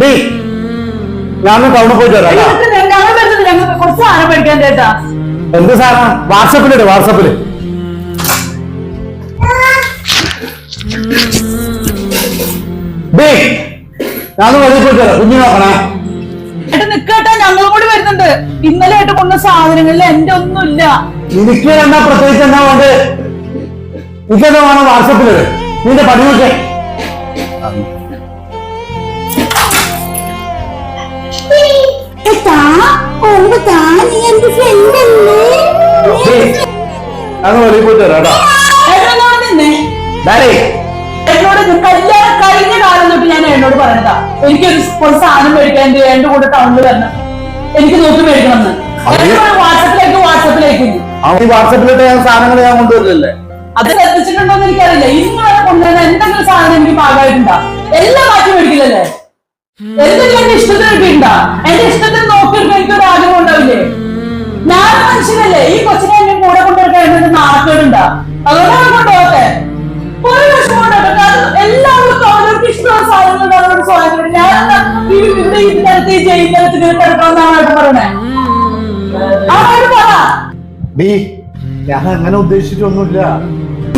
D ഞാൻ ടൗണിൽ പോയിട്ട് വരാം കേട്ടോ. ഞങ്ങൾ വരുന്നത് ഞങ്ങൾക്ക് കുറച്ച് സാധനം പഠിക്കാൻ ചേട്ടാ എന്ത് സാറാ വാട്സപ്പിലിട്ട് വാട്സപ്പിൽ. ഡീ ഞാൻ വെളിയിൽ പോയിട്ട് വരാം കുഞ്ഞു നോക്കണേ. ഏട്ടാ നിക്കട്ടെ ഞങ്ങളും കൂടി വരുന്നുണ്ട്. ഇന്നലെ ആയിട്ട് കൊണ്ട സാധനങ്ങളിൽ എന്റെ ഒന്നുമില്ല. എനിക്ക് എന്താ പ്രത്യേകിച്ച് എന്താ വേണ്ടത്? എനിക്കെന്താ വേണം വാട്സപ്പിലിട് നിന്റെ വെളിയിൽ പോയിട്ട് വരാം കേട്ടോ. എന്നോട് കല്യാണം കഴിഞ്ഞ കാലം തൊട്ട് ഞാൻ എന്നോട് പറഞ്ഞതാ എനിക്ക് ഒരു സാധനം മേടിക്കാൻ ഉണ്ട്, എന്റെ കൂടെ ടൗണിൽ വരണം. എനിക്ക് നോക്കി മേടിക്കണം എന്ന് അതെ. വാട്സപ്പിലേക്ക് വാട്സപ്പിലേക്ക് അവൻ ഈ വാട്സപ്പിലിട്ട് ഞാൻ സാധനങ്ങൾ ഞാൻ കൊണ്ടുവരില്ലല്ലേ? അത് ശ്രദ്ധിച്ചിട്ടുണ്ടോ എന്ന് എനിക്കറിയില്ല. ഇന്ന് കൊണ്ടുവരുന്ന എന്തെങ്കിലും സാധനം എനിക്ക് പാകമായിട്ടുണ്ടോ? എല്ലാം മാറ്റി മേടിക്കില്ലല്ലേ? എന്തെങ്കിലും എന്റെ ഇഷ്ടത്തിന് എടുക്കണ്ടാ? എന്റെ ഇഷ്ടത്തിന് നോക്കിയെടുക്കാൻ എനിക്കൊരു ആഗ്രഹം ഉണ്ടാവില്ലേ? ഞാൻ മനുഷ്യനല്ലേ? ഈ കൊച്ചിനെ എന്നെ കൂടെ കൊണ്ടുവരുന്ന എന്റെ നാട്ടുകാരുണ്ടാ അതുകൊണ്ടാണ് കൊണ്ടുപോകട്ടെ? ഒരു വിഷമമുണ്ടോ കാരണം എല്ലാവർക്കും അവരവർക്ക് ഇഷ്ടമുള്ള സാധനങ്ങൾ അവരോട് സ്വാതന്ത്ര്യം ഞാൻ ഇവിടെ ഇതിനകത്ത് ഈ ജയിലിനകത്ത് കിടക്കണമെന്നാണ് അവരോട് പറയണേ? അവരോട് പറ. ഞാൻ അങ്ങനെ ഉദ്ദേശിച്ചിട്ടൊന്നുമില്ല.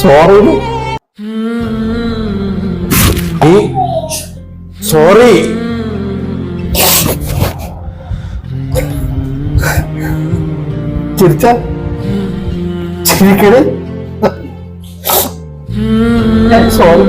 Sorry sorry. ചിരിച്ച? ചിരിക്കണേ സോറി.